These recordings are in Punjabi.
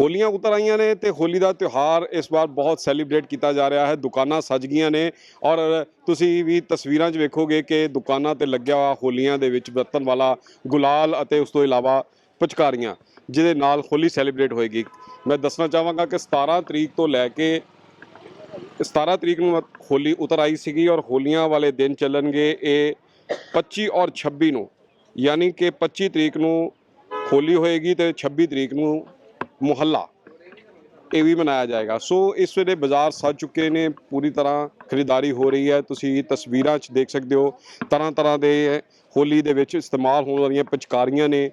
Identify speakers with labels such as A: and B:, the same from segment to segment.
A: ਹੋਲੀਆਂ ਉਤਰ ਆਈਆਂ ਨੇ ਤੇ ਹੋਲੀ ਦਾ ਤਿਉਹਾਰ ਇਸ ਵਾਰ ਬਹੁਤ ਸੈਲੀਬ੍ਰੇਟ ਕੀਤਾ ਜਾ ਰਿਹਾ ਹੈ। ਦੁਕਾਨਾਂ ਸਜ ਗਈਆਂ ਨੇ ਔਰ ਤੁਸੀਂ ਵੀ ਤਸਵੀਰਾਂ 'ਚ ਵੇਖੋਗੇ ਕਿ ਦੁਕਾਨਾਂ ਤੇ ਲੱਗਿਆ ਹੋਇਆ ਹੋਲੀਆਂ ਦੇ ਵਿੱਚ ਵਰਤਣ ਵਾਲਾ ਗੁਲਾਲ ਅਤੇ ਉਸ ਤੋਂ ਇਲਾਵਾ ਪਿਚਕਾਰੀਆਂ, ਜਿਹਦੇ ਨਾਲ ਹੋਲੀ ਸੈਲੀਬ੍ਰੇਟ ਹੋਏਗੀ। ਮੈਂ ਦੱਸਣਾ ਚਾਹਾਂਗਾ ਕਿ 17 ਤਰੀਕ ਤੋਂ ਲੈ ਕੇ 17 ਤਰੀਕ ਨੂੰ ਹੋਲੀ ਉਤਰ ਆਈ ਸੀਗੀ ਔਰ ਹੋਲੀਆਂ ਵਾਲੇ ਦਿਨ ਚੱਲਣਗੇ ਇਹ 25 ਔਰ 26 ਨੂੰ, ਯਾਨੀ ਕਿ 25 ਤਰੀਕ ਨੂੰ ਹੋਲੀ ਹੋਏਗੀ ਤੇ 26 ਤਰੀਕ ਨੂੰ ਮੁਹੱਲਾ। ਇਹ ਵੀ ਮਨਾਇਆ ਜਾਏਗਾ। ਸੋ ਇਸ ਵੇਲੇ ਬਾਜ਼ਾਰ ਸਜ ਚੁੱਕੇ ਨੇ। ਪੂਰੀ ਤਰ੍ਹਾਂ ਖਰੀਦਦਾਰੀ ਹੋ ਰਹੀ ਹੈ। ਤੁਸੀਂ ਤਸਵੀਰਾਂ 'ਚ ਦੇਖ ਸਕਦੇ ਹੋ। ਤਰ੍ਹਾਂ ਤਰ੍ਹਾਂ ਦੇ ਹੋਲੀ ਦੇ ਵਿੱਚ ਇਸਤੇਮਾਲ ਹੋਣ ਵਾਲੀਆਂ ਪਿਚਕਾਰੀਆਂ ਨੇ।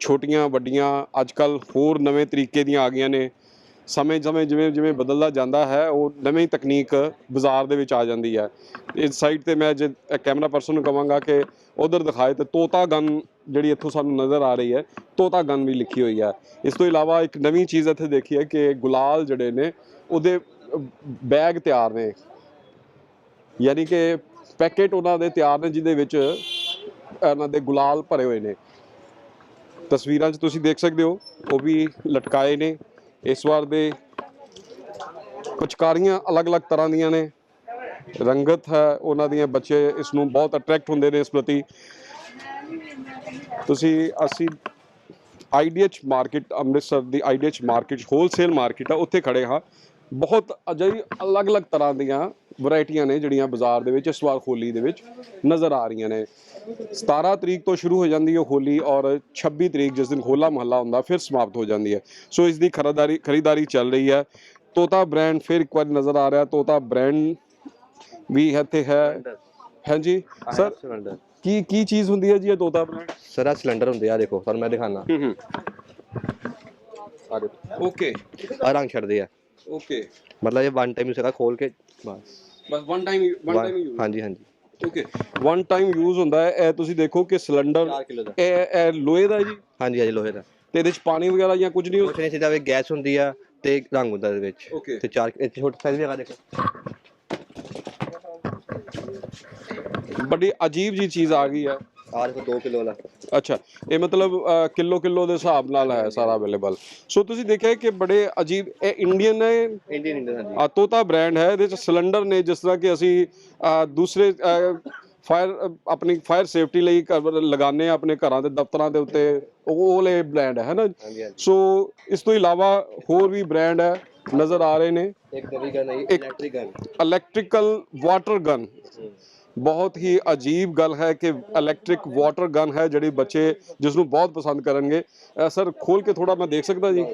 A: ਛੋਟੀਆਂ, ਵੱਡੀਆਂ ਅੱਜ ਕੱਲ ਹੋਰ ਨਵੇਂ ਤਰੀਕੇ ਦੀਆਂ ਆ ਗਈਆਂ ਨੇ। ਸਮੇਂ ਸਮੇਂ ਜਿਵੇਂ ਜਿਵੇਂ ਬਦਲਦਾ ਜਾਂਦਾ ਹੈ, ਉਹ ਨਵੀਂ ਤਕਨੀਕ ਬਾਜ਼ਾਰ ਦੇ ਵਿੱਚ ਆ ਜਾਂਦੀ ਹੈ। ਇਸ ਸਾਈਡ ਤੇ ਮੈਂ ਜੇ ਕੈਮਰਾ ਪਰਸਨ ਨੂੰ ਕਹਾਂਗਾ ਕਿ ਉਧਰ ਦਿਖਾਏ ਤੇ ਤੋਤਾ ਗਨ ਜਿਹੜੀ ਇੱਥੋਂ ਸਾਨੂੰ ਨਜ਼ਰ ਆ ਰਹੀ ਹੈ, ਤੋਤਾ ਗਨ ਵੀ ਲਿਖੀ ਹੋਈ ਹੈ। ਇਸ ਤੋਂ ਇਲਾਵਾ ਇੱਕ ਨਵੀਂ ਚੀਜ਼ ਇੱਥੇ ਦੇਖੀ ਹੈ ਕਿ ਗੁਲਾਲ ਜਿਹੜੇ ਨੇ, ਉਹਦੇ ਬੈਗ ਤਿਆਰ ਨੇ। ਯਾਨੀ ਕਿ ਪੈਕੇਟ ਉਹਨਾਂ ਦੇ ਤਿਆਰ ਨੇ, ਜਿਹਦੇ ਵਿੱਚ ਉਹਨਾਂ ਦੇ ਗੁਲਾਲ ਭਰੇ ਹੋਏ ਨੇ। ਤਸਵੀਰਾਂ 'ਚ ਤੁਸੀਂ ਦੇਖ ਸਕਦੇ ਹੋ, ਉਹ ਵੀ ਲਟਕਾਏ ਨੇ। ਇਸ ਵਾਰ ਦੇ ਪਿਚਕਾਰੀਆਂ ਅਲੱਗ-ਅਲੱਗ ਤਰ੍ਹਾਂ ਦੀਆਂ ਨੇ। ਰੰਗਤ ਹੈ, ਉਹਨਾਂ ਦੀਆਂ ਬੱਚੇ ਇਸ ਨੂੰ ਬਹੁਤ ਅਟਰੈਕਟ ਹੁੰਦੇ ਨੇ ਇਸ ਪ੍ਰਤੀ। ਤੁਸੀਂ, ਅਸੀਂ ਆਈਡੀਐਚ ਮਾਰਕੀਟ ਅੰਮ੍ਰਿਤਸਰ ਦੀ ਆਈਡੀਐਚ ਮਾਰਕੀਟ ਹੋਲਸੇਲ ਮਾਰਕੀਟ ਆ, ਉੱਥੇ ਖੜੇ ਹਾਂ। ਬਹੁਤ ਅਜਿਹੀ ਅਲੱਗ-ਅਲੱਗ ਤਰ੍ਹਾਂ ਦੀਆਂ ਵੈਰਾਈਟੀਆਂ ਨੇ ਜਿਹੜੀਆਂ ਬਾਜ਼ਾਰ ਦੇ ਵਿੱਚ ਇਸ ਵਾਰ ਹੋਲੀ ਦੇ ਵਿੱਚ ਨਜ਼ਰ ਆ ਰਹੀਆਂ ਨੇ। 17 ਤਰੀਕ ਤੋਂ ਸ਼ੁਰੂ ਹੋ ਜਾਂਦੀ ਹੈ ਹੋਲੀ ਔਰ 26 ਤਰੀਕ ਜਿਸ ਦਿਨ ਹੋਲਾ ਮਹੱਲਾ ਹੁੰਦਾ ਫਿਰ ਸਮਾਪਤ ਹੋ ਜਾਂਦੀ ਹੈ। ਸੋ ਇਸ ਦੀ ਖਰੀਦਦਾਰੀ ਖਰੀਦਦਾਰੀ ਚੱਲ ਰਹੀ ਹੈ। ਤੋਤਾ ਬ੍ਰਾਂਡ ਫਿਰ ਇੱਕ ਵਾਰ ਨਜ਼ਰ ਆ ਰਿਹਾ। ਤੋਤਾ ਬ੍ਰਾਂਡ ਵੀ ਇੱਥੇ ਹੈ। ਹਾਂਜੀ ਸਰ? ਕੀ ਕੀ ਚੀਜ਼ ਹੁੰਦੀ ਹੈ ਜੀ ਇਹ ਤੋਤਾ ਬ੍ਰਾਂਡ?
B: ਸਰ ਆ ਸਿਲੰਡਰ ਹੁੰਦੇ ਆ ਦੇਖੋ ਤੁਹਾਨੂੰ ਮੈਂ ਦਿਖਾਣਾ
A: ਹੂੰ ਹੂੰ।
B: ਆ ਦੇਖੋ।
A: ਓਕੇ।
B: ਆ ਰੰਗ ਛੱਡਦੇ ਆ।
A: ਓਕੇ।
B: ਮਤਲਬ ਇਹ ਵਨ ਟਾਈਮ ਯੂਜ਼ ਖੋਲ ਕੇ ਬਸ।
A: ਬਸ one time one time use
B: ਹਾਂਜੀ ਹਾਂਜੀ।
A: ਓਕੇ ਵਨ ਟਾਈਮ ਯੂਜ਼ ਹੁੰਦਾ ਹੈ। ਇਹ ਤੁਸੀਂ ਦੇਖੋ ਕਿ ਸਿਲੰਡਰ
B: 4 ਕਿਲੋ ਦਾ।
A: ਇਹ ਇਹ ਲੋਹੇ ਦਾ ਜੀ?
B: ਹਾਂਜੀ ਹਾਂਜੀ ਲੋਹੇ ਦਾ।
A: ਤੇ ਇਹਦੇ ਚ ਪਾਣੀ ਵਗੈਰਾ ਜਾਂ ਕੁਝ ਨਹੀਂ
B: ਕੁਛ ਨਹੀਂ ਸਿੱਧਾ ਵੀ ਗੈਸ ਹੁੰਦੀ ਆ ਤੇ ਰੰਗ ਹੁੰਦਾ ਇਹਦੇ ਵਿੱਚ। ਤੇ ਚਾਰ ਇਹ ਛੋਟਾ ਸਾਈਜ਼ ਵੀ ਹੈਗਾ ਦੇਖੋ।
A: ਬੜੀ ਅਜੀਬ ਜੀ ਚੀਜ਼ ਆ ਗਈ ਹੈ
B: ਆ ਦੇਖੋ 2 ਕਿਲੋ ਵਾਲਾ।
A: ਅੱਛਾ ਇਹ ਮਤਲਬ ਕਿਲੋ ਕਿਲੋ ਦੇ ਹਿਸਾਬ ਨਾਲ ਹੈ ਸਾਰਾ ਅਵੇਲੇਬਲ ਸੋ ਤੁਸੀਂ ਦੇਖਿਆ ਕਿ ਬੜੇ ਅਜੀਬ ਇਹ ਇੰਡੀਅਨ ਹੈ
B: ਇੰਡੀਅਨ ਇੰਡੀਅਨ ਹਾਂਜੀ।
A: ਆ ਤੋਤਾ ਬ੍ਰਾਂਡ ਹੈ ਇਹਦੇ ਚ ਸਿਲੰਡਰ ਨੇ ਜਿਸ ਤਰ੍ਹਾਂ ਕਿ ਅਸੀਂ ਦੂਸਰੇ ਫਾਇਰ ਆਪਣੀ ਫਾਇਰ ਸੇਫਟੀ ਲਈ ਹਾਂ ਆਪਣੇ ਘਰਾਂ ਦੇ ਦਫ਼ਤਰਾਂ ਦੇ ਉੱਤੇ ਉਹ ਵਾਲੇ ਬ੍ਰਾਂਡ ਹੈ ਨਾ? ਸੋ ਇਸ ਤੋਂ ਇਲਾਵਾ ਹੋਰ ਵੀ ਬ੍ਰਾਂਡ ਹੈ ਨਜ਼ਰ ਆ ਰਹੇ ਨੇ।
B: ਇੱਕ gun electric gun
A: electrical water gun ਬਹੁਤ ਹੀ ਅਜੀਬ ਗੱਲ ਹੈ ਕਿ ਇਲੈਕਟ੍ਰਿਕ ਵਾਟਰ ਗਨ ਹੈ ਜਿਹੜੀ ਬੱਚੇ ਜਿਸ ਨੂੰ ਬਹੁਤ ਪਸੰਦ ਕਰਨਗੇ। ਸਰ ਖੋਲ ਕੇ ਥੋੜਾ ਮੈਂ ਦੇਖ ਸਕਦਾ ਜੀ?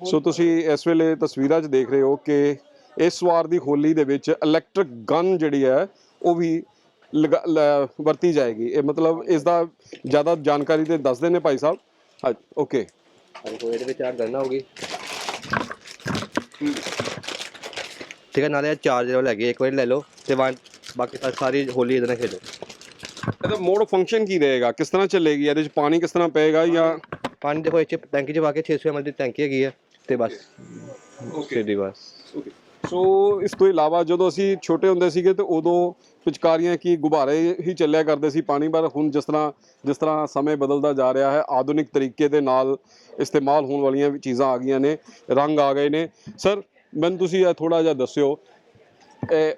A: ਸੋ ਤੁਸੀਂ ਇਸ ਵੇਲੇ ਤਸਵੀਰਾਂ 'ਚ ਦੇਖ ਰਹੇ ਹੋ ਕਿ ਇਸ ਵਾਰ ਦੀ ਹੋਲੀ ਦੇ ਵਿੱਚ ਇਲੈਕਟ੍ਰਿਕ ਗਨ ਜਿਹੜੀ ਹੈ, ਉਹ ਵੀ ਲਗਾ- ਵਰਤੀ ਜਾਏਗੀ। ਇਹ ਮਤਲਬ ਇਸ ਦਾ ਜ਼ਿਆਦਾ ਜਾਣਕਾਰੀ ਤੇ ਦੱਸਦੇ ਨੇ ਭਾਈ ਸਾਹਿਬ। ਹਾਂ, ਓਕੇ।
B: ਆ ਦੇਖੋ ਵਿੱਚ ਆ ਗਨ ਹੋਗੀ ਠੀਕ ਹੈ, ਨਾਲੇ ਇਹ ਚਾਰਜਰ ਵਾਲਾ ਹੈਗੇ ਇੱਕ ਵਾਰੀ ਲੈ ਲਓ ਤੇ ਵਨ ਬਾਕੀ ਤਾਂ ਸਾਰੀ ਹੋਲੀ ਇਹਦੇ ਨਾਲ ਖੇਡੋ।
A: ਇਹਦਾ ਮੋਡ ਫੰਕਸ਼ਨ ਕੀ ਰਹੇਗਾ? ਕਿਸ ਤਰ੍ਹਾਂ ਚੱਲੇਗੀ? ਇਹਦੇ 'ਚ ਪਾਣੀ ਕਿਸ ਤਰ੍ਹਾਂ ਪਏਗਾ ਜਾਂ
B: ਪਾਣੀ ਦੇਖੋ ਚ ਟੈਂਕੀ ਚ ਪਾ ਕੇ 600 ml ਦੀ ਟੈਂਕੀ ਹੈਗੀ ਹੈ ਤੇ ਬਸ। ਸਿੱਧੀ ਬਸ।
A: ਸੋ ਇਸ ਤੋਂ ਇਲਾਵਾ ਜਦੋਂ ਅਸੀਂ ਛੋਟੇ ਹੁੰਦੇ ਸੀਗੇ ਤੇ ਉਦੋਂ ਪਿਚਕਾਰੀਆਂ ਕੀ ਗੁਬਾਰੇ ਹੀ ਚੱਲਿਆ ਕਰਦੇ ਸੀ ਪਾਣੀ ਪਰ ਹੁਣ ਜਿਸ ਤਰ੍ਹਾਂ ਜਿਸ ਤਰ੍ਹਾਂ ਸਮੇਂ ਬਦਲਦਾ ਜਾ ਰਿਹਾ ਹੈ ਆਧੁਨਿਕ ਤਰੀਕੇ ਦੇ ਨਾਲ ਇਸਤੇਮਾਲ ਹੋਣ ਵਾਲੀਆਂ ਵੀ ਚੀਜ਼ਾਂ ਆ ਗਈਆਂ ਨੇ ਰੰਗ ਆ ਗਏ ਨੇ। ਸਰ ਮੈਨੂੰ ਤੁਸੀਂ ਇਹ ਥੋੜਾ ਜਿਹਾ ਦੱਸਿਓ ਇਹ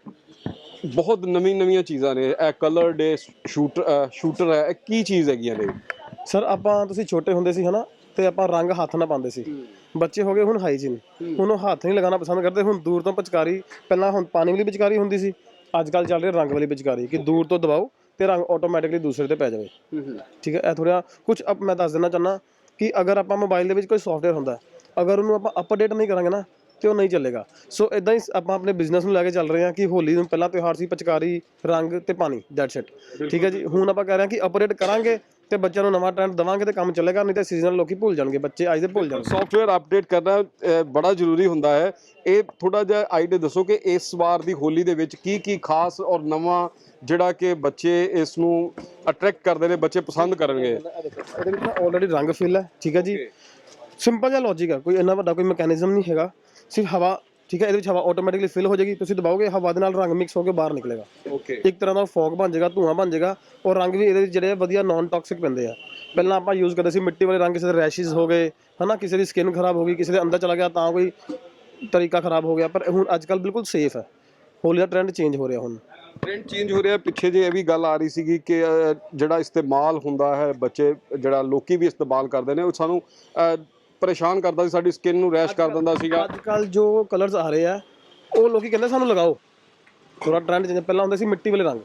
A: ਬਹੁਤ ਨਵੀਂ ਨਵੀਆਂ ਚੀਜ਼ਾਂ ਨੇ। ਇਹ ਕਲਰ ਡੇ ਸ਼ੂਟਰ ਸ਼ੂਟਰ ਹੈ ਇਹ ਕੀ ਚੀਜ਼ ਹੈਗੀਆਂ ਨੇ
C: ਸਰ ਆਪਾਂ ਤੁਸੀਂ ਛੋਟੇ ਹੁੰਦੇ ਸੀ ਹਨਾ ਤੇ ਆਪਾਂ ਰੰਗ ਹੱਥ ਨਾਲ ਪਾਉਂਦੇ ਸੀ। ਬੱਚੇ ਹੋ ਗਏ ਹੁਣ ਹਾਈਜੀਨ ਹੁਣ ਉਹ ਹੱਥ ਨਹੀਂ ਲਗਾਉਣਾ ਪਸੰਦ ਕਰਦੇ ਹੁਣ ਦੂਰ ਤੋਂ ਪਿਚਕਾਰੀ ਪਹਿਲਾਂ ਹੁਣ ਪਾਣੀ ਵਾਲੀ ਪਿਚਕਾਰੀ ਹੁੰਦੀ ਸੀ। ਅੱਜ ਕੱਲ ਚੱਲ ਰਹੀ ਰੰਗ ਵਾਲੀ ਪਿਚਕਾਰੀ ਕਿ ਦੂਰ ਤੋਂ ਦਬਾਓ ਤੇ ਰੰਗ ਆਟੋਮੈਟਿਕਲੀ ਦੂਸਰੇ ਤੇ ਪੈ ਜਾਵੇ। ਠੀਕ ਹੈ ਇਹ ਥੋੜਾ ਕੁਝ ਮੈਂ ਦੱਸ ਦੇਣਾ ਚਾਹੁੰਦਾ ਕਿ ਅਗਰ ਆਪਾਂ ਮੋਬਾਈਲ ਦੇ ਵਿੱਚ ਕੋਈ ਸੌਫਟਵੇਅਰ ਹੁੰਦਾ ਅਗਰ ਉਹਨੂੰ ਆਪਾਂ ਅਪਡੇਟ ਨਹੀਂ ਕਰਾਂਗੇ ਨਾ ਤੇ ਉਹ ਨਹੀਂ ਚੱਲੇਗਾ? ਸੋ ਇਦਾਂ ਹੀ ਆਪਾਂ ਆਪਣੇ ਬਿਜ਼ਨਸ ਨੂੰ ਲੈ ਕੇ ਚੱਲ ਰਹੇ ਹਾਂ ਕਿ ਹੋਲੀ ਨੂੰ ਪਹਿਲਾ ਤਿਉਹਾਰ ਸੀ ਪਿਚਕਾਰੀ ਰੰਗ ਤੇ ਪਾਣੀ ਦੈਟਸ ਇਟ ਠੀਕ ਹੈ ਜੀ? ਹੁਣ ਆਪਾਂ ਕਹਿ ਰਹੇ ਹਾਂ ਕਿ ਅਪਡੇਟ ਕਰਾਂਗੇ ਤੇ ਬੱਚਿਆਂ ਨੂੰ ਨਵਾਂ ਟ੍ਰੈਂਡ ਦਵਾਂਗੇ ਤੇ ਕੰਮ ਚੱਲੇਗਾ ਨਹੀਂ ਤੇ ਸੀਜ਼ਨਲ ਲੋਕੀ ਭੁੱਲ ਜਾਣਗੇ ਬੱਚੇ ਅੱਜ ਦੇ ਭੁੱਲ ਜਾਣਗੇ।
A: ਸੌਫਟਵੇਅਰ ਅਪਡੇਟ ਕਰਨਾ ਬੜਾ ਜ਼ਰੂਰੀ ਹੁੰਦਾ ਹੈ। ਇਹ ਥੋੜਾ ਜਿਹਾ ਆਈਡੀਆ ਦੱਸੋ ਕਿ ਇਸ ਵਾਰ ਦੀ ਹੋਲੀ ਦੇ ਵਿੱਚ ਕੀ ਕੀ ਖਾਸ ਔਰ ਨਵਾਂ ਜਿਹੜਾ ਕਿ ਬੱਚੇ ਇਸ ਨੂੰ ਅਟਰੈਕਟ ਕਰਦੇ ਨੇ ਬੱਚੇ ਪਸੰਦ ਕਰਨਗੇ?
C: ਇਹਦੇ ਵਿੱਚ ਆਲਰੇਡੀ ਰੰਗ ਫਿਲ ਹੈ ਠੀਕ ਹੈ ਜੀ? ਸਿੰਪਲ ਜਿਹਾ ਲੌਜੀਕ ਹੈ ਕੋਈ ਇੰਨਾ ਵੱਡਾ ਕੋਈ ਮੈਕੈਨਿਜ਼ਮ ਨਹੀਂ ਹੈਗਾ। ਸਿਰਫ ਹਵਾ ਠੀਕ ਹੈ ਇਹਦੇ ਵਿੱਚ ਹਵਾ ਆਟੋਮੈਟਿਕਲੀ ਫਿਲ ਹੋ ਜਾਏਗੀ ਤੁਸੀਂ ਦਬਾਓਗੇ ਹਵਾ ਦੇ ਨਾਲ ਰੰਗ ਮਿਕਸ ਹੋ ਕੇ ਬਾਹਰ ਨਿਕਲੇਗਾ।
A: ਓਕੇ
C: ਇੱਕ ਤਰ੍ਹਾਂ ਦਾ ਫੌਗ ਬਣ ਜਾਏਗਾ ਧੂਆਂ ਬਣ ਜਾਏਗਾ ਔਰ ਰੰਗ ਵੀ ਇਹਦੇ ਵਿੱਚ ਜਿਹੜੇ ਵਧੀਆ ਨਾਨ ਟਾਕਸਿਕ ਪੈਂਦੇ ਆ। ਪਹਿਲਾਂ ਆਪਾਂ ਯੂਜ਼ ਕਰਦੇ ਸੀ ਮਿੱਟੀ ਵਾਲੇ ਰੰਗ ਕਿਸੇ ਦੇ ਰੈਸ਼ਿਸ ਹੋ ਗਏ ਹਨਾ ਕਿਸੇ ਦੀ ਸਕਿਨ ਖਰਾਬ ਹੋ ਗਈ ਕਿਸੇ ਦੇ ਅੰਦਰ ਚਲਾ ਗਿਆ ਤਾਂ ਕੋਈ ਤਰੀਕਾ ਖਰਾਬ ਹੋ ਗਿਆ ਪਰ ਹੁਣ ਅੱਜ ਕੱਲ ਬਿਲਕੁਲ ਸੇਫ ਹੈ ਹੋਲੀ ਦਾ ਟ੍ਰੈਂਡ ਚੇਂਜ ਹੋ ਰਿਹਾ ਹੁਣ।
A: ਟ੍ਰੈਂਡ ਚੇਂਜ ਹੋ ਰਿਹਾ ਪਿੱਛੇ ਜੇ ਇਹ ਵੀ ਗੱਲ ਆ ਰਹੀ ਸੀਗੀ ਕਿ ਜਿਹੜਾ ਇਸਤੇਮਾਲ ਹੁੰਦਾ ਹੈ ਬੱਚੇ ਜਿਹੜਾ ਲੋਕੀ ਵੀ ਇਸਤੇਮਾਲ ਕਰਦੇ ਨੇ ਉਹ ਸਾਨੂੰ ਪਰੇਸ਼ਾਨ ਕਰਦਾ ਸੀ ਸਾਡੀ ਸਕਿਨ ਨੂੰ ਰੈਸ਼ ਕਰ ਦਿੰਦਾ ਸੀਗਾ।
C: ਅੱਜ ਕੱਲ ਜੋ ਕਲਰਸ ਆ ਰਹੇ ਆ ਉਹ ਲੋਕੀ ਕਹਿੰਦੇ ਸਾਨੂੰ ਲਗਾਓ। ਥੋੜਾ ਟ੍ਰੈਂਡ ਚੇਂਜ ਪਹਿਲਾਂ ਹੁੰਦੇ ਸੀ ਮਿੱਟੀ ਵਾਲੇ ਰੰਗ।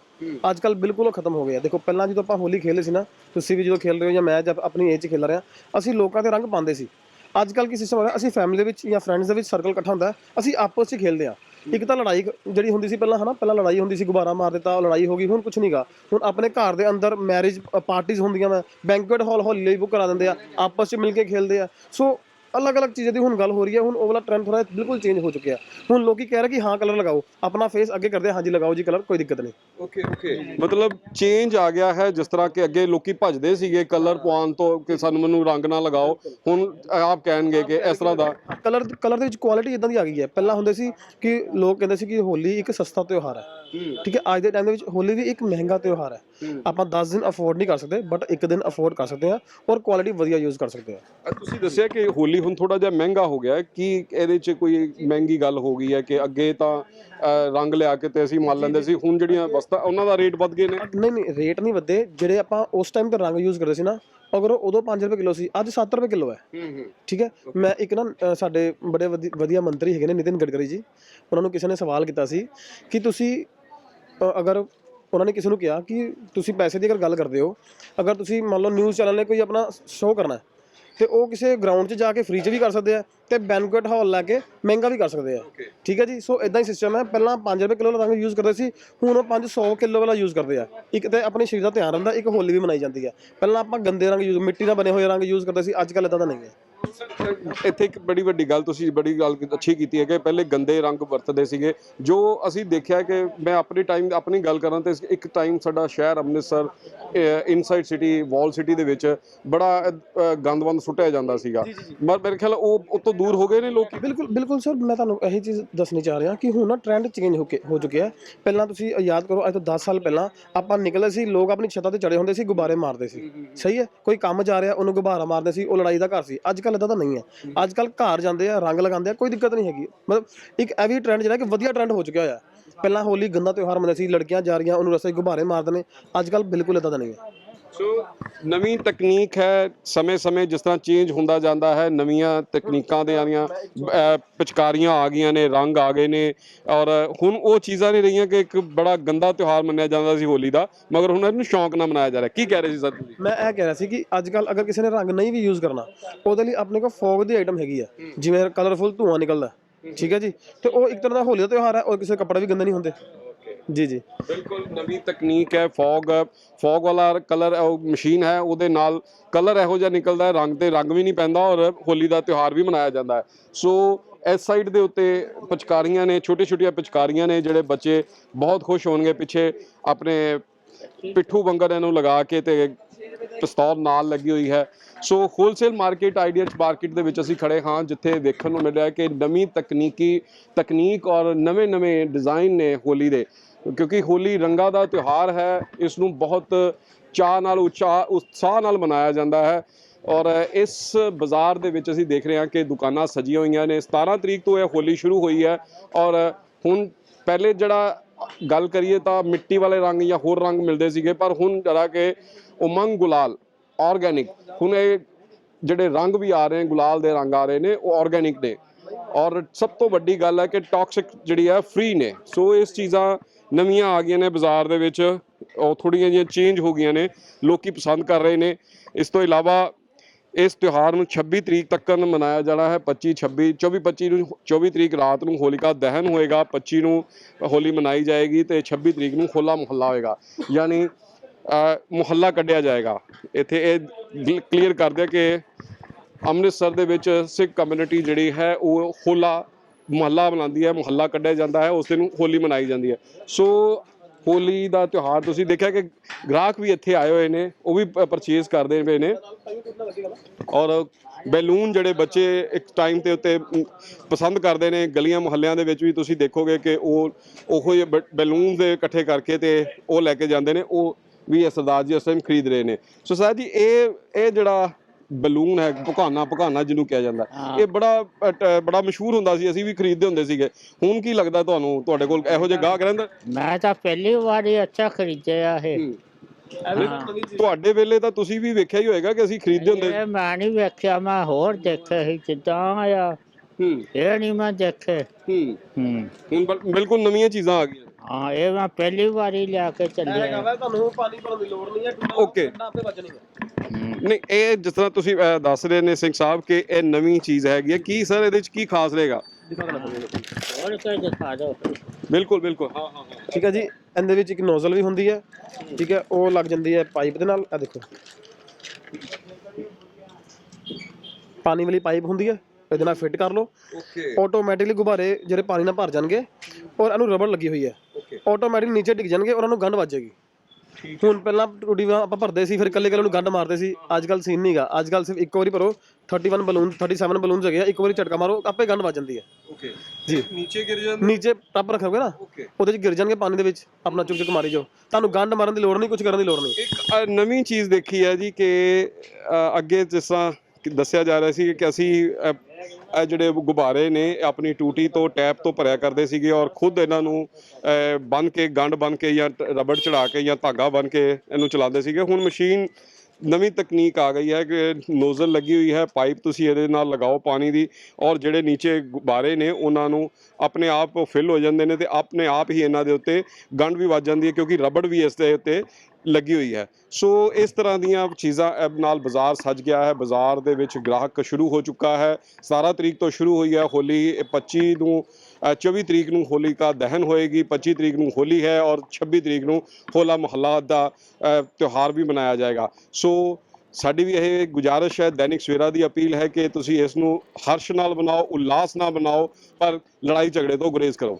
C: ਅੱਜ ਕੱਲ ਬਿਲਕੁਲ ਉਹ ਖਤਮ ਹੋ ਗਏ ਆ। ਦੇਖੋ ਪਹਿਲਾਂ ਜਦੋਂ ਆਪਾਂ ਹੋਲੀ ਖੇਲੇ ਸੀ ਨਾ ਤੁਸੀਂ ਵੀ ਜਦੋਂ ਖੇਲ ਰਹੇ ਹੋ ਜਾਂ ਮੈਂ ਜਦ ਆਪਣੀ ਏਜ 'ਚ ਖੇਲ ਰਿਹਾ ਅਸੀਂ ਲੋਕਾਂ ਦੇ ਰੰਗ ਪਾਉਂਦੇ ਸੀ। ਅੱਜ ਕੱਲ ਕੀ ਸਿਸਟਮ ਹੋ ਰਿਹਾ? ਅਸੀਂ ਫੈਮਿਲੀ ਦੇ ਵਿੱਚ ਜਾਂ ਫਰੈਂਡਸ ਦੇ ਵਿੱਚ ਸਰਕਲ ਇਕੱਠਾ ਹੁੰਦਾ ਅਸੀਂ ਆਪਸ 'ਚ ਖੇਲਦੇ ਆ ਇੱਕ ਤਾਂ ਲੜਾਈ ਜਿਹੜੀ ਹੁੰਦੀ ਸੀ ਪਹਿਲਾਂ, ਹਨਾ? ਪਹਿਲਾਂ ਲੜਾਈ ਹੁੰਦੀ ਸੀ, ਗੁਬਾਰਾ ਮਾਰ ਦਿੱਤਾ, ਉਹ ਲੜਾਈ ਹੋ ਗਈ, ਹੁਣ ਕੁਝ ਨਹੀਂਗਾ ਹੁਣ ਆਪਣੇ ਘਰ ਦੇ ਅੰਦਰ ਮੈਰਿਜ ਪਾਰਟੀਆਂ ਹੁੰਦੀਆਂ ਵਾ ਬੈਂਕੁਏਟ ਹਾਲ ਹੋਲੀ ਲਈ ਬੁੱਕ ਕਰਾ ਦਿੰਦੇ ਆ, ਆਪਸ 'ਚ ਮਿਲ ਕੇ ਖੇਲਦੇ ਆ। ਸੋ ਅਲੱਗ-ਅਲੱਗ ਚੀਜ਼ਾਂ ਦੀ ਹੁਣ ਗੱਲ ਹੋ ਰਹੀ ਹੈ ਹੁਣ ਉਹ ਵਾਲਾ ਟ੍ਰੈਂਡ ਥੋੜਾ ਬਿਲਕੁਲ ਚੇਂਜ ਹੋ ਚੁੱਕਿਆ। ਹੁਣ ਲੋਕੀ ਕਹਿ ਰਹੇ ਕਿ ਹਾਂ ਕਲਰ ਲਗਾਓ ਆਪਣਾ ਫੇਸ ਅੱਗੇ ਕਰਦੇ ਹਾਂਜੀ ਲਗਾਓ ਜੀ ਕਲਰ ਕੋਈ ਦਿੱਕਤ ਨਹੀਂ।
A: ਓਕੇ ਓਕੇ ਮਤਲਬ ਚੇਂਜ ਆ ਗਿਆ ਹੈ ਜਿਸ ਤਰ੍ਹਾਂ ਕਿ ਅੱਗੇ ਲੋਕੀ ਭੱਜਦੇ ਸੀਗੇ ਕਲਰ ਪਵਾਉਣ ਤੋਂ ਕਿ ਸਾਨੂੰ ਮੈਨੂੰ ਰੰਗ ਨਾ ਲਗਾਓ ਹੁਣ ਆਪ ਕਹਿਣਗੇ ਕਿ ਇਸ ਤਰ੍ਹਾਂ ਦਾ।
C: ਕਲਰ ਕਲਰ ਦੇ ਵਿੱਚ ਕੁਆਲਿਟੀ ਇਦਾਂ ਦੀ ਆ ਗਈ ਹੈ। ਪਹਿਲਾਂ ਹੁੰਦੇ ਸੀ ਕਿ ਲੋਕ ਕਹਿੰਦੇ ਸੀ ਕਿ ਹੋਲੀ ਇੱਕ ਸਸਤਾ ਤਿਉਹਾਰ ਹੈ। ਠੀਕ ਹੈ ਅੱਜ ਦੇ ਟਾਈਮ ਦੇ ਵਿੱਚ ਹੋਲੀ ਵੀ ਇੱਕ ਮਹਿੰਗਾ ਤਿਉਹਾਰ ਹੈ। ਆਪਾਂ 10 ਦਿਨ ਅਫੋਰਡ ਨਹੀਂ ਕਰ ਸਕਦੇ ਬਟ ਇੱਕ ਦਿਨ ਅਫੋਰਡ ਕਰ ਸਕਦੇ ਹਾਂ ਔਰ ਕੁਆਲਿਟੀ ਵਧੀਆ ਯੂਜ਼ ਕਰ ਸਕਦੇ
A: ਅ, ਤੁਸੀਂ ਦੱਸਿਆ ਕਿ ਹੋਲੀ ਹੁਣ ਥੋੜਾ ਜਿਹਾ ਮਹਿੰਗਾ ਹੋ ਗਿਆ ਹੈ। ਕੀ ਇਹਦੇ 'ਚ ਕੋਈ ਮਹਿੰਗੀ ਗੱਲ ਹੋ ਗਈ ਹੈ ਕਿ ਅੱਗੇ ਤਾਂ ਅ, ਰੰਗ ਲਿਆ ਕੇ ਤੇ ਅਸੀਂ ਮੰਨ ਲੈਂਦੇ ਸੀ ਹੁਣ ਜਿਹੜੀਆਂ ਵਸਤਾਂ ਉਹਨਾਂ ਦਾ ਰੇਟ ਵੱਧ ਗਏ ਨੇ।
C: ਨਹੀਂ ਨਹੀਂ ਰੇਟ ਨਹੀਂ ਵਧੇ। ਜਿਹੜੇ ਆਪਾਂ ਉਸ ਟਾਈਮ ਤੇ ਰੰਗ ਯੂਜ਼ ਕਰਦੇ ਸੀ ਨਾ ਅਗਰ ਉਹ ਉਦੋਂ 5 ਰੁਪਏ ਕਿਲੋ ਸੀ ਅੱਜ 7 ਰੁਪਏ ਕਿਲੋ ਹੈ।
A: ਹੂੰ ਹੂੰ।
C: ਠੀਕ ਹੈ? ਮੈਂ ਇੱਕ ਨਾ ਅ, ਸਾਡੇ ਬੜੇ ਵਧੀ- ਵਧੀਆ ਮੰਤਰੀ ਹੈਗੇ ਨੇ ਨਿਤਿਨ ਗਡਕਰੀ ਜੀ। ਉਹਨਾਂ ਨੂੰ ਕਿਸੇ ਨੇ ਸਵਾਲ ਕੀਤਾ ਸੀ ਕਿ ਤੁਸੀਂ ਅ, ਅਗਰ ਉਹਨਾਂ ਨੇ ਕਿਸੇ ਨੂੰ ਕਿਹਾ ਕਿ ਤੁਸੀਂ ਪੈਸੇ ਦੀ ਅਗਰ ਗੱਲ ਕਰਦੇ ਹੋ ਅਗਰ ਤੁਸੀਂ ਮੰਨ ਲਓ ਨਿਊਜ਼ ਚੈਨਲ ਨੇ ਕੋਈ ਆਪਣਾ ਸ਼ੋਅ ਕਰਨਾ ਤੇ ਉਹ ਕਿਸੇ ਗਰਾਊਂਡ 'ਚ ਜਾ ਕੇ ਫ੍ਰੀ 'ਚ ਵੀ ਕਰ ਸਕਦੇ ਆ ਤੇ ਬੈਂਕੁਏਟ ਹਾਲ ਲੈ ਕੇ ਮਹਿੰਗਾ ਵੀ ਕਰ ਸਕਦੇ ਆ। ਠੀਕ ਹੈ ਜੀ? ਸੋ ਇਦਾਂ ਹੀ ਸਿਸਟਮ ਹੈ। ਪਹਿਲਾਂ 5 ਰੁਪਏ ਕਿਲੋ ਦਾ ਰੰਗ ਯੂਜ਼ ਕਰਦੇ ਸੀ ਹੁਣ ਉਹ 500 ਕਿਲੋ ਵਾਲਾ ਯੂਜ਼ ਕਰਦੇ ਆ। ਇੱਕ ਤੇ ਆਪਣੇ ਸਰੀਰ ਦਾ ਧਿਆਨ ਰਹਿੰਦਾ ਇੱਕ ਹੋਲੀ ਵੀ ਮਨਾਈ ਜਾਂਦੀ ਹੈ ਪਹਿਲਾਂ ਆਪਾਂ ਗੰਦੇ ਰੰਗ ਯੂਜ਼ ਮਿੱਟੀ ਨਾਲ ਬਣੇ ਹੋਏ ਰੰਗ ਯੂਜ਼ ਕਰਦੇ ਸੀ ਅੱਜ ਕੱਲ ਇਦਾਂ ਦਾ ਨਹੀਂ ਹੈ।
A: ਇੱਥੇ ਇੱਕ ਬੜੀ ਵੱਡੀ ਗੱਲ ਤੁਸੀਂ ਬੜੀ ਗੱਲ ਅੱਛੀ ਕੀਤੀ ਹੈ ਕਿ ਪਹਿਲੇ ਗੰਦੇ ਰੰਗ ਵਰਤਦੇ ਸੀਗੇ। ਜੋ ਅਸੀਂ ਦੇਖਿਆ ਕਿ ਮੈਂ ਆਪਣੀ ਟਾਈਮ ਆਪਣੀ ਗੱਲ ਕਰਾਂ ਤੇ ਇੱਕ ਟਾਈਮ ਸਾਡਾ ਸ਼ਹਿਰ Amritsar inside city wall city ਦੇ ਵਿੱਚ ਬੜਾ ਗੰਦਵੰਦ ਸੁੱਟਿਆ ਜਾਂਦਾ ਸੀਗਾ। ਪਰ ਮੇਰੇ ਖਿਆਲ ਉਹ ਉਹ ਤੋਂ ਦੂਰ ਹੋ ਗਏ ਨੇ ਲੋਕ।
C: ਬਿਲਕੁਲ ਬਿਲਕੁਲ ਸਰ ਮੈਂ ਤੁਹਾਨੂੰ ਇਹੀ ਚੀਜ਼ ਦੱਸਣੀ ਚਾਹ ਰਿਹਾ ਕਿ ਹੁਣ ਨਾ ਟ੍ਰੈਂਡ ਚੇਂਜ ਹੋ ਕੇ ਹੋ ਚੁੱਕਿਆ ਪਹਿਲਾਂ ਤੁਸੀਂ ਯਾਦ ਕਰੋ ਅੱਜ ਤੋਂ 10 ਸਾਲ ਪਹਿਲਾਂ ਆਪਾਂ ਨਿਕਲੇ ਸੀ ਲੋਕ ਆਪਣੀ ਛੱਤਾਂ ਤੇ ਚੜੇ ਹੁੰਦੇ ਸੀ ਗੁਬਾਰੇ ਮਾਰਦੇ ਸੀ। ਸਹੀ ਹੈ? ਕੋਈ ਕੰਮ ਜਾ ਰਿਹਾ ਉਹਨੂੰ ਗੁਬਾਰਾ ਮਾਰਦੇ ਸੀ ਉਹ ਲੜਾਈ ਦਾ ਘਰ ਸੀ। ਅੱਜ ਕੱਲ ਇਦਾਂ ਤਾਂ ਨਹੀਂ ਹੈ। ਅੱਜ ਕੱਲ ਘਰ ਜਾਂਦੇ ਆ, ਰੰਗ ਲਗਾਉਂਦੇ ਆ, ਕੋਈ ਦਿੱਕਤ ਨਹੀਂ ਹੈਗੀ। ਮਤਲਬ ਇੱਕ ਇਹ ਵੀ ਟ੍ਰੈਂਡ ਜਿਹੜਾ ਕਿ ਵਧੀਆ ਟ੍ਰੈਂਡ ਹੋ ਚੁੱਕਿਆ ਹੋਇਆ। ਪਹਿਲਾਂ ਹੋਲੀ ਗੰਦਾ ਤਿਉਹਾਰ ਮੰਨਦੇ ਸੀ, ਲੜਕੀਆਂ ਜਾ ਰਹੀਆਂ, ਉਹਨੂੰ ਰਸਤੇ ਗੁਬਾਰੇ ਮਾਰਦੇ ਨੇ। ਅੱਜ ਕੱਲ ਬਿਲਕੁਲ ਇਦਾਂ ਦਾ ਨਹੀਂ ਹੈ।
A: ਸੋ ਨਵੀਂ ਤਕਨੀਕ ਹੈ, ਸਮੇਂ-ਸਮੇਂ ਜਿਸ ਤਰ੍ਹਾਂ ਚੇਂਜ ਹੁੰਦਾ ਜਾਂਦਾ ਹੈ, ਨਵੀਆਂ ਤਕਨੀਕਾਂ ਦੇ ਆਈਆਂ ਪਿਚਕਾਰੀਆਂ ਆ ਗਈਆਂ ਨੇ, ਰੰਗ ਆ ਗਏ ਨੇ, ਔਰ ਹੁਣ ਉਹ ਚੀਜ਼ਾਂ ਨਹੀਂ ਰਹੀਆਂ ਕਿ ਇੱਕ ਬੜਾ ਗੰਦਾ ਤਿਉਹਾਰ ਮੰਨਿਆ ਜਾਂਦਾ ਸੀ ਹੋਲੀ ਦਾ, ਮਗਰ ਹੁਣ ਇਹਨੂੰ ਸ਼ੌਂਕ ਨਾਲ ਮਨਾਇਆ ਜਾ ਰਿਹਾ। ਕੀ ਕਹਿ ਰਹੇ ਸੀ ਸਰ ਤੁਸੀਂ?
C: ਮੈਂ ਇਹ ਕਹਿ ਰਿਹਾ ਸੀ ਕਿ ਅੱਜ ਕੱਲ ਅਗਰ ਕਿਸੇ ਨੇ ਰੰਗ ਨਹੀਂ ਵੀ ਯੂਜ਼ ਕਰਨਾ, ਉਹਦੇ ਲਈ ਆਪਣੇ ਕੋਲ ਫੌਗ ਦੀ ਆਈਟਮ ਹੈਗੀ ਆ। ਜਿਵੇਂ ਕਲਰਫੁਲ ਧੂਆਂ ਨਿਕਲਦਾ, ਠੀਕ ਹੈ ਜੀ? ਤੇ ਉਹ ਇੱਕ ਤਰ੍ਹਾਂ ਦਾ ਹੋਲੀ ਦਾ ਤਿਉਹਾਰ ਹੈ ਔਰ ਕਿਸੇ ਕੱਪੜੇ ਵੀ ਗੰਦੇ ਨਹੀਂ ਹੁੰਦੇ। ਜੀ ਜੀ।
A: ਬਿਲਕੁਲ, ਨਵੀਂ ਤਕਨੀਕ ਹੈ, ਫੌਗ ਫੌਗ ਵਾਲਾ ਕਲਰ ਉਹ ਮਸ਼ੀਨ ਹੈ, ਉਹਦੇ ਨਾਲ ਕਲਰ ਇਹੋ ਜਿਹਾ ਨਿਕਲਦਾ ਹੈ, ਰੰਗ ਤੇ ਰੰਗ ਵੀ ਨਹੀਂ ਪੈਂਦਾ ਔਰ ਹੋਲੀ ਦਾ ਤਿਉਹਾਰ ਵੀ ਮਨਾਇਆ ਜਾਂਦਾ ਹੈ। ਸੋ, ਇਸ ਸਾਈਡ ਦੇ ਉੱਤੇ ਪਿਚਕਾਰੀਆਂ ਨੇ ਛੋਟੇ ਛੋਟੀਆਂ ਪਿਚਕਾਰੀਆਂ ਨੇ, ਜਿਹੜੇ ਬੱਚੇ ਬਹੁਤ ਖੁਸ਼ ਹੋਣਗੇ ਪਿੱਛੇ ਆਪਣੇ ਪਿੱਠੂ ਬੰਗਰ ਇਹਨੂੰ ਲਗਾ ਕੇ ਤੇ ਪਿਸਤੌਲ ਨਾਲ ਲੱਗੀ ਹੋਈ ਹੈ। ਸੋ ਹੋਲਸੇਲ ਮਾਰਕੀਟ ਆਈਡੀਆ 'ਚ ਮਾਰਕੀਟ ਦੇ ਵਿੱਚ ਅਸੀਂ ਖੜੇ ਹਾਂ, ਜਿੱਥੇ ਵੇਖਣ ਨੂੰ ਮਿਲ ਰਿਹਾ ਕਿ ਨਵੀਂ ਤਕਨੀਕੀ ਤਕਨੀਕ ਔਰ ਨਵੇਂ-ਨਵੇਂ ਡਿਜ਼ਾਈਨ ਨੇ ਹੋਲੀ ਦੇ। ਕਿਉਂਕਿ ਹੋਲੀ ਰੰਗਾਂ ਦਾ ਤਿਉਹਾਰ ਹੈ ਇਸ ਨੂੰ ਬਹੁਤ ਚਾਅ ਨਾਲ ਉਚਾ ਉਤਸ਼ਾਹ ਨਾਲ ਮਨਾਇਆ ਜਾਂਦਾ ਹੈ। ਔਰ ਇਸ ਬਾਜ਼ਾਰ ਦੇ ਵਿੱਚ ਅਸੀਂ ਦੇਖ ਰਹੇ ਹਾਂ ਕਿ ਦੁਕਾਨਾਂ ਸਜੀਆਂ ਹੋਈਆਂ ਨੇ। 17 ਤਰੀਕ ਤੋਂ ਇਹ ਹੋਲੀ ਸ਼ੁਰੂ ਹੋਈ ਹੈ ਔਰ ਹੁਣ ਪਹਿਲੇ ਜਿਹੜਾ ਗੱਲ ਕਰੀਏ ਤਾਂ ਮਿੱਟੀ ਵਾਲੇ ਰੰਗ ਜਾਂ ਹੋਰ ਰੰਗ ਮਿਲਦੇ ਸੀਗੇ, ਪਰ ਹੁਣ ਜਿਹੜਾ ਕਿ ਉਮੰਗ ਗੁਲਾਲ ਆਰਗੈਨਿਕ ਹੁਣ ਇਹ ਜਿਹੜੇ ਰੰਗ ਵੀ ਆ ਰਹੇ ਨੇ, ਗੁਲਾਲ ਦੇ ਰੰਗ ਆ ਰਹੇ ਨੇ, ਉਹ ਆਰਗੈਨਿਕ ਨੇ। ਔਰ ਸਭ ਤੋਂ ਵੱਡੀ ਗੱਲ ਹੈ ਕਿ ਟਾਕਸਿਕ ਜਿਹੜੀ ਹੈ ਫ੍ਰੀ ਨੇ। ਸੋ ਇਸ ਚੀਜ਼ਾਂ ਨਵੀਆਂ ਆ ਗਈਆਂ ਨੇ ਬਾਜ਼ਾਰ ਦੇ ਵਿੱਚ। ਉਹ ਥੋੜੀਆਂ ਜਿਹੀਆਂ ਚੇਂਜ ਹੋ ਗਈਆਂ ਨੇ। ਲੋਕੀ ਪਸੰਦ ਕਰ ਰਹੇ ਨੇ। ਇਸ ਤੋਂ ਇਲਾਵਾ ਇਸ ਤਿਉਹਾਰ ਨੂੰ 26 ਤਰੀਕ ਤੱਕ ਮਨਾਇਆ ਜਾਣਾ ਹੈ। 25 26 24 25 ਨੂੰ 24 ਤਰੀਕ ਰਾਤ ਨੂੰ ਹੋਲਿਕਾ ਦਹਨ ਹੋਏਗਾ। 25 ਨੂੰ ਹੋਲੀ ਮਨਾਈ ਜਾਏਗੀ ਤੇ 26 ਤਰੀਕ ਨੂੰ ਹੋਲਾ ਮੁਹੱਲਾ ਹੋਏਗਾ। ਯਾਨੀ ਮੁਹੱਲਾ ਕੱਢਿਆ ਜਾਏਗਾ। ਇੱਥੇ ਇਹ ਕਲੀਅਰ ਕਰ ਦਿਆ ਕਿ ਅੰਮ੍ਰਿਤਸਰ ਦੇ ਵਿੱਚ ਸਿੱਖ ਕਮਿਊਨਿਟੀ ਜਿਹੜੀ ਹੈ, ਉਹ ਹੋਲਾ ਮੁਹੱਲਾ ਮਨਾਉਂਦੀ ਹੈ, ਮੁਹੱਲਾ ਕੱਢਿਆ ਜਾਂਦਾ ਹੈ, ਉਸ ਦਿਨ ਹੋਲੀ ਮਨਾਈ ਜਾਂਦੀ ਹੈ। ਸੋ ਹੋਲੀ ਦਾ ਤਿਉਹਾਰ ਤੁਸੀਂ ਦੇਖਿਆ ਕਿ ਗ੍ਰਾਹਕ ਵੀ ਇੱਥੇ ਆਏ ਹੋਏ ਨੇ, ਉਹ ਵੀ ਪਰਚੇਸ ਕਰਦੇ ਪਏ ਨੇ। ਔਰ ਬੈਲੂਨ ਜਿਹੜੇ ਬੱਚੇ ਇੱਕ ਟਾਈਮ ਤੇ ਉੱਤੇ ਪਸੰਦ ਕਰਦੇ ਨੇ, ਗਲੀਆਂ ਮੁਹੱਲਿਆਂ ਦੇ ਵਿੱਚ ਵੀ ਤੁਸੀਂ ਦੇਖੋਗੇ ਕਿ ਉਹ ਉਹੋ ਜਿਹੇ ਬ- ਬੈਲੂਨ ਦੇ ਇਕੱਠੇ ਕਰਕੇ ਤੇ ਉਹ ਲੈ ਕੇ ਜਾਂਦੇ ਨੇ, ਉਹ ਵੀ ਇਹ ਸਰਦਾਰ ਜੀ ਉਸ ਟਾਈਮ ਖਰੀਦ ਰਹੇ ਨੇ। ਸੋ ਸਰਦਾਰ ਜੀ, ਇਹ ਇਹ ਜਿਹੜਾ ਬਲੂਨ ਹੈ ਭੁਕਾਨਾ ਭੁਕਾਨਾ ਜਿਹਨੂੰ ਕਿਹਾ ਜਾਂਦਾ। ਇਹ ਬੜਾ ਬੜਾ ਮਸ਼ਹੂਰ ਹੁੰਦਾ ਸੀ ਅਸੀਂ ਵੀ ਖਰੀਦਦੇ ਹੁੰਦੇ ਸੀਗੇ। ਹੁਣ ਕੀ ਲੱਗਦਾ ਤੁਹਾਨੂੰ ਤੁਹਾਡੇ ਕੋਲ ਇਹੋ ਜਿਹੇ ਗਾਹਕ ਰਹਿੰਦਾ?
D: ਮੈਂ ਤਾਂ ਪਹਿਲੀ ਵਾਰੀ ਅੱਛਾ ਖਰੀਦਿਆ ਇਹ।
A: ਤੁਹਾਡੇ ਵੇਲੇ ਤਾਂ ਤੁਸੀਂ ਵੀ ਵੇਖਿਆ ਹੀ ਹੋਏਗਾ ਕਿ ਅਸੀਂ ਖਰੀਦਦੇ ਹੁੰਦੇ
D: ਇਹ ਮੈਂ ਨਹੀਂ ਵੇਖਿਆ ਮੈਂ ਹੋਰ ਦੇਖਿਆ ਸੀ ਜਿੱਦਾਂ ਆ।
A: ਹੂੰ।
D: ਇਹ ਨਹੀਂ ਮੈਂ ਦੇਖੇ।
A: ਹੂੰ।
D: ਹੂੰ।
A: ਹੁਣ ਬਲ- ਬਿਲਕੁਲ ਨਵੀਆਂ ਚੀਜ਼ਾਂ ਆ ਗਈਆਂ।
D: ਹਾਂ ਇਹ ਮੈਂ ਪਹਿਲੀ ਵਾਰੀ ਲਿਆ ਕੇ ਚੱਲਿਆ।
C: ਵਾ ਤੁਹਾਨੂੰ ਪਾਣੀ ਭਰਨ ਦੀ ਲੋੜ ਨਹੀਂ ਹੈ
A: Okay.
C: ਆਪੇ ਬਚਣੀ ਹੈ।
D: ਹੂੰ।
A: ਨਹੀਂ ਇਹ ਜਿਸ ਤਰ੍ਹਾਂ ਤੁਸੀਂ ਅਹ, ਦੱਸ ਰਹੇ ਨੇ ਸਿੰਘ ਸਾਹਿਬ ਕਿ ਇਹ ਨਵੀਂ ਚੀਜ਼ ਹੈਗੀ ਹੈ। ਕੀ ਸਰ ਇਹਦੇ ਵਿੱਚ ਕੀ ਖਾਸ ਰਹੇਗਾ?
D: ਹੋਰ ਕੋਈ ਦਿਖਾ ਦਿਓ।
A: ਬਿਲਕੁਲ ਬਿਲਕੁਲ। ਹਾਂ ਹਾਂ ਹਾਂ।
C: ਠੀਕ ਹੈ ਜੀ ਇਹਦੇ ਵਿੱਚ ਇੱਕ ਨੋਜ਼ਲ ਵੀ ਹੁੰਦੀ ਹੈ। ਠੀਕ ਹੈ ਉਹ ਲੱਗ ਜਾਂਦੀ ਹੈ ਪਾਈਪ ਦੇ ਨਾਲ। ਇਹ ਦੇਖੋ। ਪਾਣੀ ਵਾਲੀ ਪਾਈਪ ਹੁੰਦੀ ਹੈ। ਇਹਦੇ ਨਾਲ ਫਿੱਟ ਕਰ ਲਓ।
A: ਓਕੇ
C: ਆਟੋਮੈਟਿਕਲੀ ਗੁਬਾਰੇ ਜਿਹੜੇ ਪਾਣੀ ਨਾਲ ਭਰ ਜਾਣਗੇ ਔਰ ਇਹਨੂੰ ਰਬੜ ਲੱਗੀ ਹੋਈ ਹੈ।
A: ਓਕੇ
C: ਆਟੋਮੈਟਿਕ ਨੀਚੇ ਡਿੱਗ ਜਾਣਗੇ ਉਹਨਾਂ ਨੂੰ ਗੰਢ ਵੱਜੇਗੀ। ਹੁਣ ਪਹਿਲਾਂ ਟੂਟੀ ਵਾ ਆਪਾਂ ਭਰਦੇ ਸੀ ਫਿਰ ਕੱਲੇ ਕੱਲੇ ਨੂੰ ਗੰਢ ਮਾਰਦੇ ਸੀ। ਅੱਜ ਕੱਲ ਸੀਨ ਨਹੀਂਗਾ ਅੱਜ ਕੱਲ ਸਿਰਫ ਇੱਕ ਵਾਰੀ ਭਰੋ 31 ਬਲੂਨ 37 ਬਲੂਨਸ ਹੈਗੇ ਆ ਇੱਕ ਵਾਰੀ ਝਟਕਾ ਮਾਰੋ ਆਪੇ ਗੰਢ ਵੱਜ ਜਾਂਦੀ ਹੈ।
A: ਓਕੇ
C: ਜੀ।
A: ਨੀਚੇ ਗਿਰ ਜਾਂਦਾ?
C: ਨੀਚੇ ਟੱਪ ਰੱਖੋਗੇ ਨਾ
A: ਓਕੇ
C: ਉਹਦੇ 'ਚ ਗਿਰ ਜਾਣਗੇ ਪਾਣੀ ਦੇ ਵਿੱਚ। ਆਪਣਾ ਚੁੱਕ ਚੁੱਕ ਮਾਰੀ ਜਾਓ। ਤੁਹਾਨੂੰ ਗੰਢ ਮਾਰਨ ਦੀ ਲੋੜ ਨਹੀਂ ਕੁਝ ਕਰਨ ਦੀ ਲੋੜ ਨਹੀਂ
A: ਇੱਕ ਨਵੀਂ ਚੀਜ਼ ਦੇਖੀ ਹੈ ਜੀ ਕਿ ਅੱਗੇ ਜਿਸ ਤਰ੍ਹਾਂ ਦੱਸਿਆ ਜਾ ਰਿਹਾ ਸੀ ਕਿ ਅਸੀਂ ਇਹ ਜਿਹੜੇ ਗੁਬਾਰੇ ਨੇ ਆਪਣੀ ਟੂਟੀ ਤੋਂ ਟੈਪ ਤੋਂ ਭਰਿਆ ਕਰਦੇ ਸੀਗੇ ਔਰ ਖੁਦ ਇਹਨਾਂ ਨੂੰ ਬੰਨ ਕੇ, ਗੰਢ ਬੰਨ ਕੇ ਜਾਂ ਟ- ਰਬੜ ਚੜਾ ਕੇ ਜਾਂ ਧਾਗਾ ਬੰਨ ਕੇ ਇਹਨੂੰ ਚਲਾਉਂਦੇ ਸੀਗੇ। ਹੁਣ ਮਸ਼ੀਨ ਨਵੀਂ ਤਕਨੀਕ ਆ ਗਈ ਹੈ ਕਿ ਨੋਜ਼ਲ ਲੱਗੀ ਹੋਈ ਹੈ, ਪਾਈਪ ਤੁਸੀਂ ਇਹਦੇ ਨਾਲ ਲਗਾਓ ਪਾਣੀ ਦੀ ਔਰ ਜਿਹੜੇ ਨੀਚੇ ਗੁਬਾਰੇ ਨੇ, ਉਹਨਾਂ ਨੂੰ ਆਪਣੇ ਆਪ ਫਿਲ ਹੋ ਜਾਂਦੇ ਨੇ ਤੇ ਆਪਣੇ ਆਪ ਹੀ ਇਹਨਾਂ ਦੇ ਉੱਤੇ ਗੰਢ ਵੀ ਵੱਜ ਜਾਂਦੀ ਹੈ ਕਿਉਂਕਿ ਰਬੜ ਵੀ ਇਸ ਦੇ ਉੱਤੇ ਲੱਗੀ ਹੋਈ ਹੈ। ਸੋ ਇਸ ਤਰ੍ਹਾਂ ਦੀਆਂ ਚੀਜ਼ਾਂ ਨਾਲ ਬਾਜ਼ਾਰ ਸੱਜ ਗਿਆ ਹੈ। ਬਾਜ਼ਾਰ ਦੇ ਵਿੱਚ ਗ੍ਰਾਹਕ ਸ਼ੁਰੂ ਹੋ ਚੁੱਕਾ ਹੈ। 17 ਤਰੀਕ ਤੋਂ ਸ਼ੁਰੂ ਹੋਈ ਹੈ ਹੋਲੀ। 25 ਨੂੰ 24 ਤਰੀਕ ਨੂੰ ਹੋਲੀ ਦਾ ਦਹਨ ਹੋਏਗੀ। 25 ਤਰੀਕ ਨੂੰ ਹੋਲੀ ਹੈ ਔਰ 26 ਤਰੀਕ ਨੂੰ ਹੋਲਾ ਮਹੱਲਾ ਦਾ ਤਿਉਹਾਰ ਵੀ ਮਨਾਇਆ ਜਾਏਗਾ। ਸੋ ਸਾਡੀ ਵੀ ਇਹ ਗੁਜਾਰਿਸ਼ ਹੈ, ਦੈਨਿਕ ਸਵੇਰਾ ਦੀ ਅਪੀਲ ਹੈ ਕਿ ਤੁਸੀਂ ਇਸ ਨੂੰ ਹਰਸ਼ ਨਾਲ ਬਣਾਓ ਉਲਾਸ ਨਾਲ ਬਣਾਓ ਪਰ ਲੜਾਈ ਝਗੜੇ ਤੋਂ ਗੁਰੇਜ਼ ਕਰੋ।